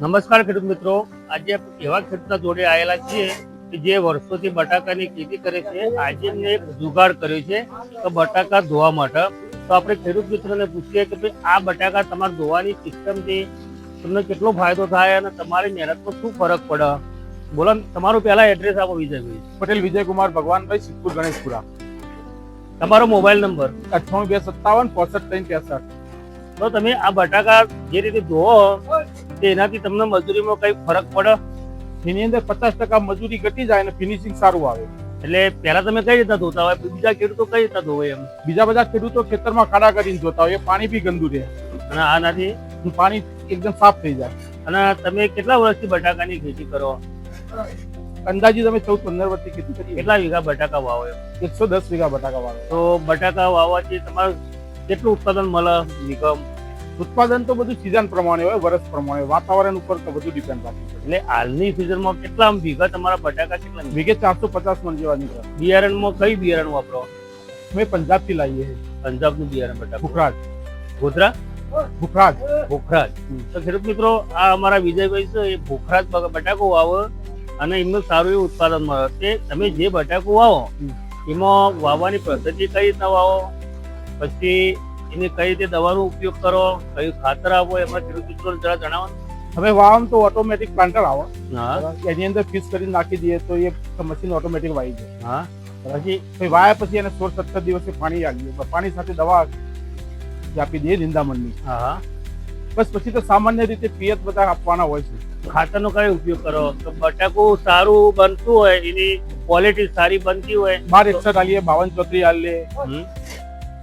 નમસ્કાર ખેડૂત મિત્રો. આજે એવા ખેડૂતના જોડે આવેલા છીએ કે જે વર્ષોથી બટાકાની ખેતી કરે છે. આજે એમને એક જુગાડ કર્યો છે તો બટાકા ધોવા માટે. તો આપણે ખેડૂત મિત્રોને પૂછીએ કે ભાઈ આ બટાકા તમારે ધોવાની સિસ્ટમથી તમને કેટલો ફાયદો થાય અને તમારી મહેનતમાં શું ફરક પડે? બોલો તમારું પહેલા એડ્રેસ આપો વિજયભાઈ. પટેલ વિજયકુમાર ભગવાનભાઈ સિદ્ધપુર ગણેશપુરા. તમારો મોબાઈલ નંબર અઠ્ઠાણું બે સત્તાવન પોસઠ ત્રણ તો તમે આ બટાકા જે રીતે ધોવો તો એનાથી તમને મજૂરીમાં કઈ ફરક પડે? એની અંદર પચાસ ટકા મજૂરી ઘટી જાય અને ફિનિશિંગ સારું આવે. એટલે પહેલા તમે કઈ રીતના ધોતા હોય? બીજા ખેડૂતો કઈ રીતના ધોવે એમ? બીજા બધા ખેડૂતો ખેતરમાં ખાડા કરીને ધોતા હોય એ પાણી બી ગંદુ રહે. અને આનાથી પાણી એકદમ સાફ થઈ જાય. અને તમે કેટલા વર્ષથી બટાકાની ખેતી કરો? અંદાજી તમે ચૌદ પંદર વર્ષથી ખેતી કરી કેટલા વીઘા બટાકા વાવો એકસો દસ વીઘા બટાકા વાવો. તો બટાકા વાવવાથી તમારું કેટલું ઉત્પાદન મળે વીઘમ ઉત્પાદન તો બધું સિઝન પ્રમાણે હોય વર્ષ પ્રમાણે વાતાવરણ ઉપર તો બધું ડિપેન્ડ રાખે એટલે હાલની સિઝનમાં કેટલા વીઘા તમારા બટાકા કેટલા? વીઘે ચારસો પચાસ મણ જેવા નીકળે. બિયારણમાં કઈ બિયારણ વાપરો? અમે પંજાબથી લાવીએ પંજાબનું બિયારણ બટાકા. ભૂખરાજ. ગોધરા ભૂખરાજ. ભોખરાજ. તો ખેડૂત મિત્રો આ અમારા વિજયભાઈ છે એ ભોખરાજ બટાકો વાવો અને એમનું સારું એવું ઉત્પાદન મળે તે તમે જે બટાકો વાવો એમાં વાવવાની પદ્ધતિ કઈ રીતના વાવો? પછી એની કઈ રીતે દવાનો ઉપયોગ કરો કયું ખાતર આપો એમાં ખેડૂત મિત્રોને જરા જણાવો. હવે વાવમ તો ઓટોમેટિક પ્લાન્ટર આવે. હા. એની અંદર ફિક્સ કરીને નાખી દઈએ તો એ મશીન ઓટોમેટિક વાઈ જાય. હા. પછી વાયા પછી એને સોળ સત્તર દિવસે પાણી આપીએ પાણી સાથે દવા આપી દઈએ નિંદામણની. હા. બસ પછી તો સામાન્ય રીતે પિયત બધા આપવાના હોય છે. ખાતરનો કયો ઉપયોગ કરો? તો બટાકું સારું બનતું હોય એની ક્વોલિટી સારી બનતી હોય બાર એકસઠ આલીએ બાવન ચોત્રીસ આલીએ.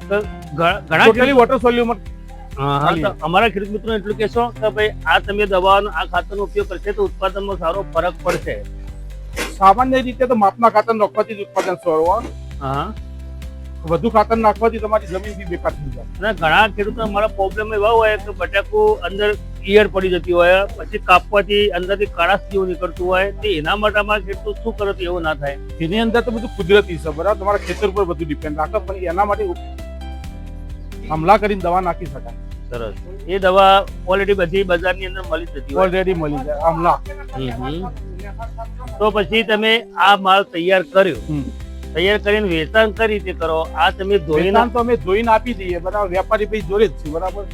તો ઘણા ટોટલી વોટર અમારા ખેડૂત મિત્રો એટલું કહેશો કે ભાઈ આ તમે દવાનો આ ખાતરનો ઉપયોગ કરશે તો ઉત્પાદનમાં સારો ફરક પડશે. સામાન્ય રીતે તો માપના ખાતર નાખવાથી જ ઉત્પાદન સારો હા. વધુ ખાતર નાખવાથી તમારી જમીન બી બેકાર થઈ જાય. અને ઘણા ખેડૂતો અમારા પ્રોબ્લેમ એવા હોય કે બટાકું અંદર ઈયર પડી જતી હોય પછી કાપવાથી અંદરથી કાળાશ જેવું નીકળતું હોય તે એના માટે અમારા ખેડૂતો શું કરે તો એવું ના થાય. એની અંદર તો બધું કુદરતી છે બરાબર? તમારા ખેતર ઉપર બધું ડિપેન્ડ રાખે પણ એના માટે હમલા કરીને દવા નાખી શકાય. સરસ. એ દવા ઓલરેડી બધી બજારની અંદર મળી જતી ઓલરેડી મળી જાય હમલા તો પછી તમે આ માલ તૈયાર કર્યો. તૈયાર કરીને વેચાણ કઈ રીતે કરો? આ તમે ધોઈને તો અમે ધોઈને આપી દઈએ બરાબર વેપારી ભાઈ જોડે જ છે બરાબર.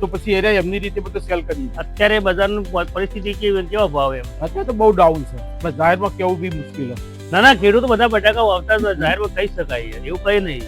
તો પછી એને એમની રીતે બધું સેલ કરીએ. અત્યારે બજારની પરિસ્થિતિ કેવી કેવા ભાવ એમ? અત્યારે તો બહુ ડાઉન છે. બસ જાહેરમાં કેવું બી મુશ્કેલ છે. ના ના ખેડૂતો બધા બટાકા વાવતા. જાહેરમાં કહી શકાય એવું કઈ નહીં.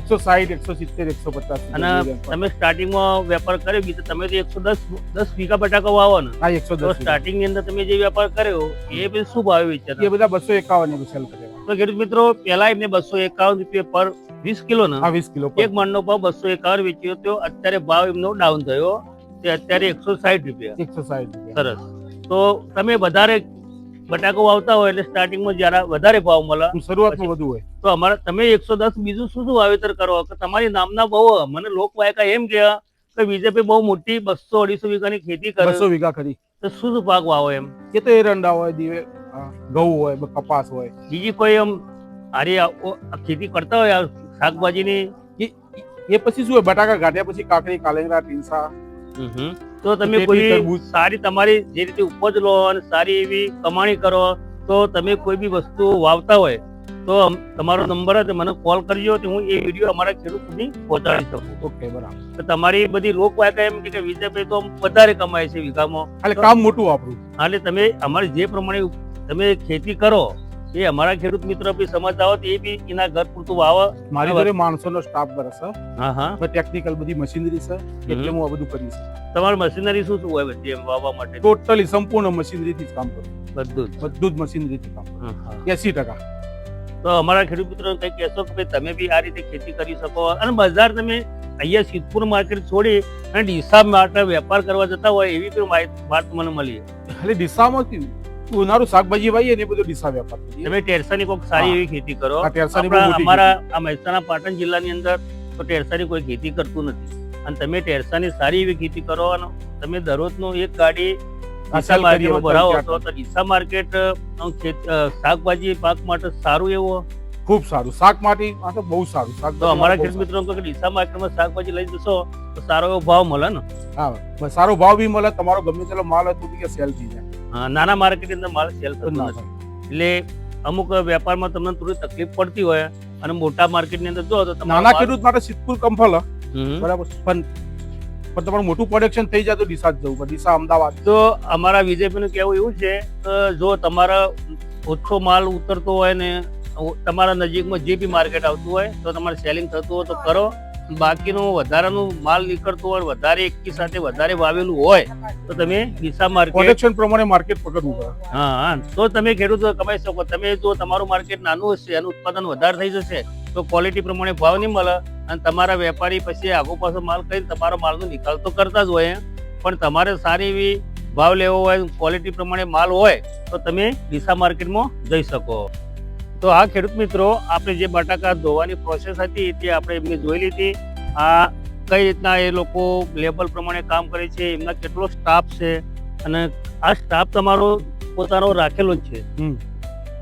એકસો સાહીઠ એકસો સિત્તેર એકસો પચાસ અને તમે સ્ટાર્ટિંગમાં વેપાર કર્યો તો તમે તો એકસો દસ દસ વીઘા બટાકા વાવો ને. હા એકસો દસ સ્ટાર્ટિંગની અંદર તમે જે વેપાર કર્યો એ પછી શું ભાવે વેચ્યા એ બધા બસો એકાવન સેલ કરે. તો ખેડૂત મિત્રો પેલા એમને બસો એકાવન રૂપિયા પર વીસ કિલો ને હા વીસ કિલો એક મણનો ભાવ બસો એકાવન વેચ્યો તો અત્યારે ભાવ એમનો ડાઉન થયો. તે અત્યારે એકસો સાઠ રૂપિયા. એકસો સાહીઠ સરસ. તો તમે વધારે બટાકો વાવતા હોય એટલે સ્ટાર્ટિંગમાં જયારે વધારે ભાવ મળે શરૂઆતમાં વધુ હોય. તો અમારે તમે એકસો દસ બીજું શું શું વાવેતર કરો? કે તમારી નામના બહુ મને લોક વાયકા એમ કે કે બીજેપી બહુ મોટી બસો અઢીસો વીઘાની ખેતી કરે. બસો વીઘા ખરી. તો શું શું પાક વાવો એમ? કે તો એરંડા હોય દીવે ઘઉં હોય કપાસ હોય. બીજી કોઈ એમ આરી ખેતી કરતા હોય શાકભાજીની? એ પછી શું હોય બટાકા કાઢ્યા પછી કાકડી કાલેંગરા ટીંસા. તો તમે કોઈ સારી તમારી જે રીતે ઉપજ લો અને સારી એવી કમાણી કરો તો તમે કોઈ બી વસ્તુ વાવતા હોય તો તમારો નંબર જ મને કોલ કરજો તો હું એ વીડિયો અમારા ખેડૂત સુધી પહોંચાડી શકું. ઓકે બરાબર. તમારી બધી લોક વાયકા એમ કે કે વિજયભાઈ તો વધારે કમાય છે વીઘામાં. એટલે કામ મોટું આપણું. એટલે તમે અમારે જે પ્રમાણે તમે ખેતી કરો એ અમારા ખેડૂત મિત્રો બી સમજતા હોત એ બી એના ઘર પૂરતું વાવે. મારી. જોડે માણસોનો સ્ટાફ બરે છે હા હા ટેકનિકલ બધી મશીનરી છે એટલે હું આ બધું કરીશ. તમારી મશીનરી શું શું હોય બધી વાવવા માટે? ટોટલી સંપૂર્ણ મશીનરીથી જ કામ કરું. બધું બધું જ મશીનરીથી કામ કરું. હા, હા. એસી ટકા. તો અમારા ખેડૂત મિત્રો કઈ કહેશો કે ભાઈ તમે બી આ રીતે ખેતી કરી શકો અને બજાર તમે અહીંયા સિદ્ધપુર માર્કેટ છોડી અને ડીસા માટે વેપાર કરવા જતા હોય એવી કોઈ માહિતી વાત મને મળી. એટલે ડીસામાં કેવું? ઉનાળુ શાકભાજી વાવીએ ને એ બધું ડીસા વેપાર તમે ટેરસાની કોઈક સારી એવી ખેતી કરો. અમારા આ મહેસાણા પાટણ જિલ્લાની અંદર તો ટેરસાની કોઈ ખેતી કરતું નથી. અને તમે ટેરસાની સારી એવી ખેતી કરો અને તમે દરરોજનું એક ગાડી ડીસા માર્કેટમાં ભરાવો તો ડીસા માર્કેટ શાકભાજી પાક માટે સારું એવું? ખૂબ સારું. શાક માટે માટે તો બહુ સારું. શાક તો અમારા ખેડૂત મિત્રો કે ડીસા માર્કેટમાં શાકભાજી લઈ જશો તો સારો એવો ભાવ મળે ને? હા સારો ભાવ બી મળે. તમારો ગમે તેટલો માલ હતો કે સેલ થઈ જાય. નાના માર્કેટની અંદર માલ સેલ થતો નથી. એટલે અમુક વેપારમાં તમને થોડી તકલીફ પડતી હોય અને મોટા માર્કેટની અંદર જો તો નાના ખેડૂત માટે સિદ્ધપુર કમ્ફલ બરાબર. પણ પણ તમારું મોટું પ્રોડક્શન થઈ જાય તો ડીસા જવું પડે. ડીસા અમદાવાદ. તો અમારા વિજયભાઈનું કહેવું એવું છે કે જો તમારા ઓછો માલ ઉતરતો હોય ને તમારા નજીકમાં જે બી માર્કેટ આવતું હોય તો તમારે સેલિંગ થતું હોય તો કરો. બાકીનું વધારાનું માલ નીકળતું હોય વધારે એકી સાથે વધારે વાવેલું હોય તો તમે દિશા માર્કેટ પ્રોડક્શન પ્રમાણે માર્કેટ પકડવું પડે. હા હા. તો તમે ખેડૂતો કમાઈ શકો. તમે જો તમારું માર્કેટ નાનું હશે એનું ઉત્પાદન વધારે થઈ જશે તો ક્વોલિટી પ્રમાણે ભાવ નહીં મળે. અને તમારા વેપારી પછી આગો પાછો માલ કરીને તમારો માલનો નિકાલ તો કરતા જ હોય પણ તમારે સારી એવી ભાવ લેવો હોય ક્વોલિટી પ્રમાણે માલ હોય તો તમે દિશા માર્કેટમાં જઈ શકો. તો આ ખેડૂત મિત્રો આપણે જે બટાકા ધોવાની પ્રોસેસ હતી તે આપણે એમને જોઈ લીધી. આ કઈ રીતના એ લોકો લેબલ પ્રમાણે કામ કરે છે એમના કેટલો સ્ટાફ છે અને આ સ્ટાફ તમારો પોતાનો રાખેલો જ છે. હમ.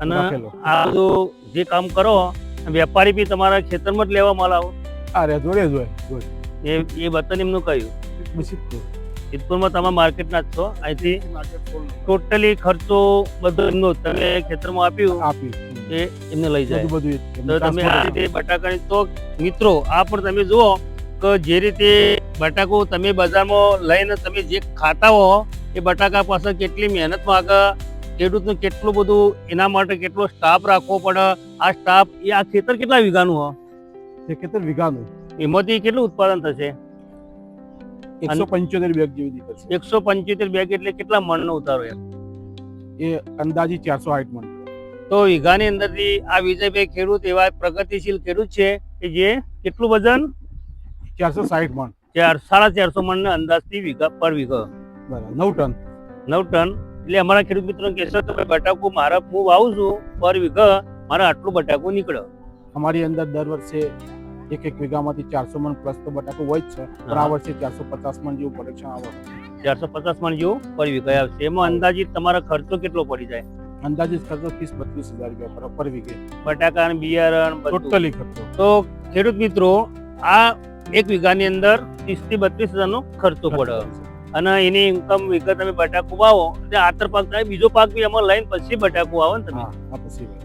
અને આ બધું જે કામ કરો વેપારી બી તમારા ખેતરમાં જ લેવા માલ આવો. આ રે જોડે જોડે જોડે એ એ વતન એમનું કહ્યું. સિદ્ધપુરમાં તમે માર્કેટના જ છો અહીંથી ટોટલી ખર્ચો બધો એમનો તમે ખેતરમાં આપ્યું. આપી એ એમને લઈ જાય. બધું તો તમે આ રીતે બટાકાની તો મિત્રો આ પણ તમે જુઓ કે જે રીતે બટાકો તમે બજારમાં લઈને તમે જે ખાતા હો એ બટાકા પાછળ કેટલી મહેનત માંગે ખેડૂતનું કેટલું બધું એના માટે કેટલો સ્ટાફ રાખવો પડે આ સ્ટાફ એ આ ખેતર કેટલા વીઘાનું હો? એ ખેતર વીઘાનું. એમાંથી કેટલું ઉત્પાદન થશે? એકસો પંચોતેર બેગ જેવી એકસો પંચોતેર બેગ એટલે કેટલા મણનો ઉતારો એ અંદાજી ચારસો આઠ મણ. તો વીઘાની અંદરથી આ વિજયભાઈ ખેડૂત એવા પ્રગતિશીલ ખેડૂત છે કે જે કેટલું વજન? ચારસો સાઠ મણ. ચાર સાડા ચારસો મણ અંદાજથી વીઘા પર વીઘો. બરાબર નવ ટન. નવ ટન. એટલે અમારા ખેડૂત મિત્રો કહેશો ભાઈ બટાકું મારા હું વાવું છું પર વીઘા મારા આટલું બટાકું નીકળે. અમારી અંદર દર વર્ષે એક એક વીઘામાંથી ચારસો મણ પ્લસ તો બટાકો હોય જ છે પણ આ વર્ષે ચારસો પચાસ મણ જેવું પ્રોડક્શન આવે ચારસો પચાસ મણ જેવું પર વીઘા આવશે. એમાં અંદાજિત તમારો ખર્ચો કેટલો પડી જાય? અંદાજે ખર્ચો ત્રીસ બત્રીસ હજાર રૂપિયા પર- વીઘે બટાકા બિયારણ ટોટલી ખર્ચો. તો ખેડૂત મિત્રો આ એક વીઘાની અંદર ત્રીસથી બત્રીસ હજારનો ખર્ચો પડે અને એની ઇન્કમ વિગત તમે બટાકું વાવો એટલે આતર પાક થાય બીજો પાક બી એમાં લઈને પછી બટાકું વાવો ને તમે.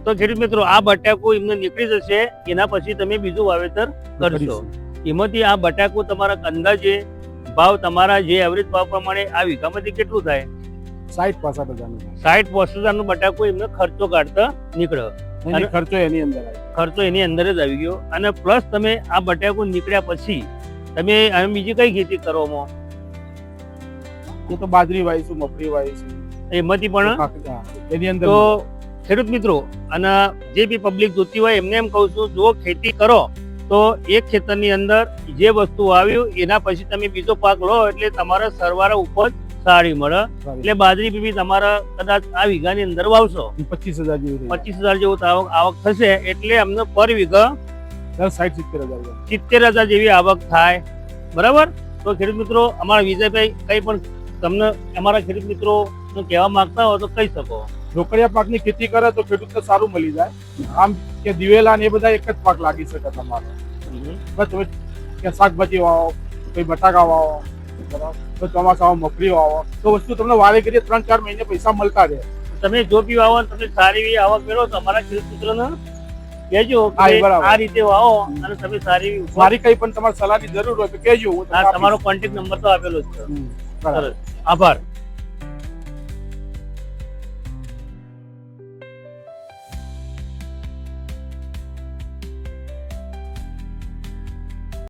તો ખેડૂત મિત્રો આ બટાકું એમને નીકળી જશે એના પછી તમે બીજું વાવેતર કરશો. એમાંથી આ બટાકું તમારા અંદાજે ભાવ તમારા જે એવરેજ ભાવ પ્રમાણે આ વીઘામાંથી કેટલું થાય? સાઠ પાસઠ હજારનું. સાઠ પોસઠ હજારનું બટાકું એમને ખર્ચો કાઢતા નીકળ્યો. અને- ખર્ચો એની અંદર ખર્ચો એની અંદર જ આવી ગયો. અને પ્લસ તમે આ બટાકું નીકળ્યા પછી તમે બીજી કઈ ખેતી કરવામાં એ તો બાજરી વાવીશું મગફળી વાવીશું એમાંથી પણ એની અંદર તો ખેડૂત મિત્રો અને જે બી પબ્લિક જોતી હોય એમને એમ કહું છું જો ખેતી કરો તો એક ખેતરની અંદર જે વસ્તુ આવ્યું એના પછી તમે બીજો પાક લો એટલે તમારા સરવાળે ઉપજ સારી મળે. એટલે બાજરી બી તમારા કદાચ આ વીઘાની અંદર વાવશો. પચીસ હજાર જેવું પચીસ હજાર જેવું આવક આવક થશે. એટલે અમને પર વીઘા સાઠ સિત્તેર હજાર સિત્તેર હજાર જેવી આવક થાય. બરાબર? તો ખેડૂત મિત્રો અમારા વિજયભાઈ કઈ પણ તમને અમારા ખેડૂત મિત્રો કહેવા માંગતા હો તો કહી શકો. રોકડિયા પાકની ખેતી કરે તો ખેડૂતને સારું મળી જાય. આમ કે દિવેલા ને એ બધા એક જ પાક લાગી શકે તમારો. બસ તમે કે શાકભાજી વાવો કોઈ બટાકા વાવો. બરાબર? તો ચોમાસામાં મગફળી વાવો તો વસ્તુ તમને વાવે કરીએ ત્રણ ચાર મહિને પૈસા મળતા રહે. તમે જો બી વાવો તમને તમે સારી એવી આવક મેળવો તો અમારા ખેડૂત કેજો. આ રીતે વાવો અને તમે સારી મારી કઈ પણ તમારે સલાહની જરૂર હોય તો આપીશ. તમારો કોન્ટેક્ટ નંબર તો આપેલો છે. સરસ. આભાર.